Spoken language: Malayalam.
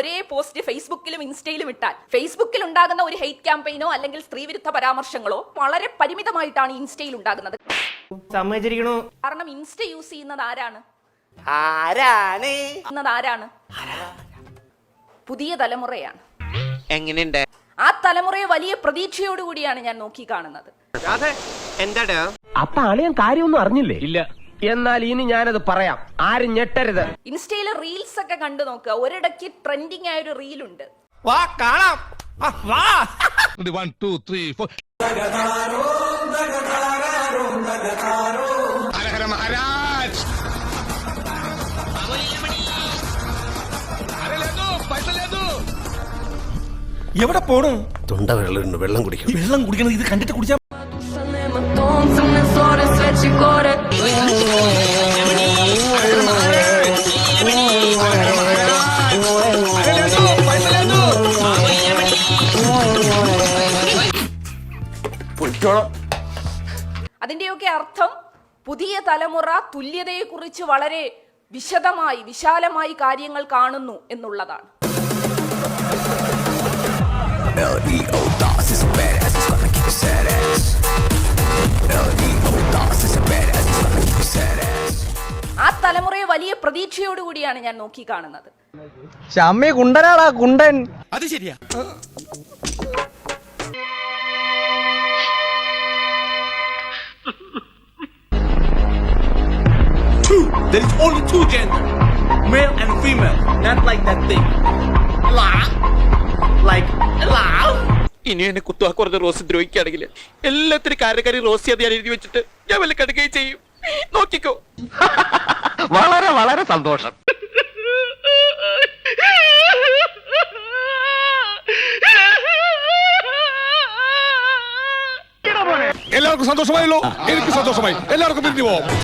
ഒരേ പോസ്റ്റ് ഫേസ്ബുക്കിലും ഇൻസ്റ്റയിലും ഇട്ടാൽ ഫേസ്ബുക്കിൽ ഉണ്ടാകുന്ന ഒരു ഹെയ്റ്റ് ക്യാമ്പയിനോ അല്ലെങ്കിൽ സ്ത്രീവിരുദ്ധ പരാമർശങ്ങളോ വളരെ പരിമിതമായിട്ടാണ് ഇൻസ്റ്റയിൽ ഉണ്ടാകുന്നത്. സമ്മതിച്ചിരിക്കണു. കാരണം ഇൻസ്റ്റ യൂസ് ചെയ്യുന്നത് ആരാണ്? ആരാണ്? ആരാണ്? പുതിയ തലമുറയാണ്. എങ്ങനെയുണ്ട്? ആ തലമുറയെ വലിയ പ്രതീക്ഷയോടുകൂടിയാണ് ഞാൻ നോക്കി കാണുന്നത്. അപ്പൊ അളിയൻ കാര്യമൊന്നും അറിഞ്ഞില്ലേ? ഇല്ല. എന്നാൽ ഇനി ഞാനത് പറയാം. ആരും ഞെട്ടരുത്. ഇൻസ്റ്റയിലെ റീൽസ് ഒക്കെ കണ്ടു നോക്കുക ഒരിടയ്ക്ക് ട്രെൻഡിങ് ആയ ഒരു ഉണ്ട്. വാ കാണാം. വൺ വാ. Three four Maharaj. എവിടെ പോണു? തൊണ്ട വെള്ളം വെള്ളം കുടിക്കണം. വെള്ളം കുടിക്കണം ഇത് കണ്ടിട്ട് കുടിച്ചാ അതിന്റെയൊക്കെ അർത്ഥം പുതിയ തലമുറ തുല്യതയെക്കുറിച്ച് വളരെ വിശദമായി വിശാലമായി കാര്യങ്ങൾ കാണുന്നു എന്നുള്ളതാണ്. ആ തലമുറയെ വലിയ പ്രതീക്ഷയോടുകൂടിയാണ് ഞാൻ നോക്കി കാണുന്നത് ശമ്മി കുണ്ടനാടാ കുണ്ടൻ അത് ശരിയാ. There is only two gender, male and female, not like that thing. La, like la. ഇനി എന്നെ കുത്തുവാക്കുറത് റോസ് ദ്രോഹിക്കുകയാണെങ്കിൽ. എല്ലാത്തിനും കാര്യക്കാരി റോസ് ചെയ്യാതെ ഞാൻ എഴുതി വെച്ചിട്ട് ഞാൻ വല്ല കടുകയും ചെയ്യും. നോക്കിക്കോ. വളരെ വളരെ സന്തോഷം. എല്ലാവർക്കും സന്തോഷമായല്ലോ. എനിക്ക് സന്തോഷമായി. എല്ലാവർക്കും പിരിഞ്ഞു പോവാം.